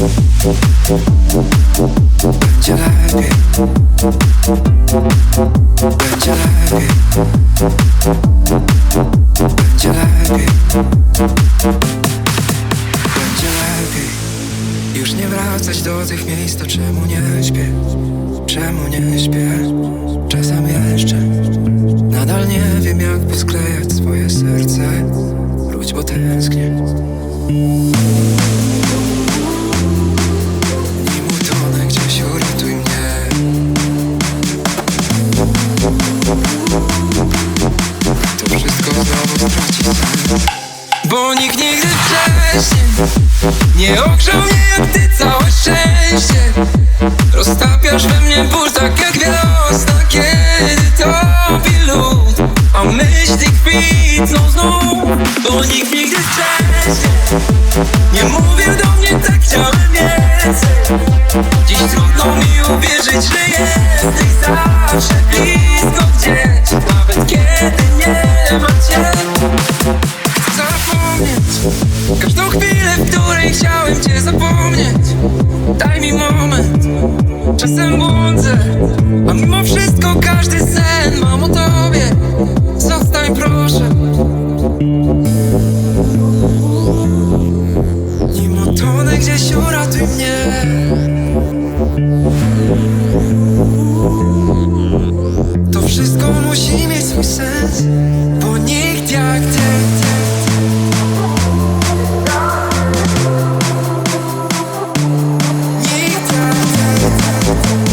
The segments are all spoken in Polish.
Będzie lepiej Będzie lepiej Będzie lepiej Będzie lepiej Już nie wracać do tych miejsc To czemu nie śpię? Czemu nie śpię? Czasem jeszcze Nadal nie wiem jak posklejać swoje serce. Wróć bo tęsknię Nie ogrzał mnie jak ty całe szczęście. Roztapiasz we mnie ból tak jak wiosna Kiedy topi lód. A myśli kwitną znów Bo nikt nigdy wcześniej Nie mówił do mnie tak chciałem więcej. Dziś trudno mi uwierzyć, że jesteś zawsze blisko Każdą chwilę, w której chciałem cię zapomnieć. Daj mi moment. Czasem błądzę A mimo wszystko każdy sen mam o tobie. Zostań proszę. Nim utonę gdzieś uratuj mnie. To wszystko musi mieć swój sens jak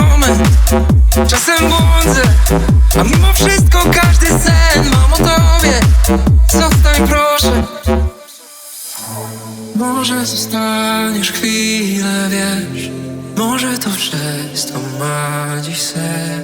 moment. Czasem błądzę A mimo wszystko każdy sen mam o tobie. Zostań proszę. Może zostaniesz chwilę, wiesz. Może to wszystko ma dziś sens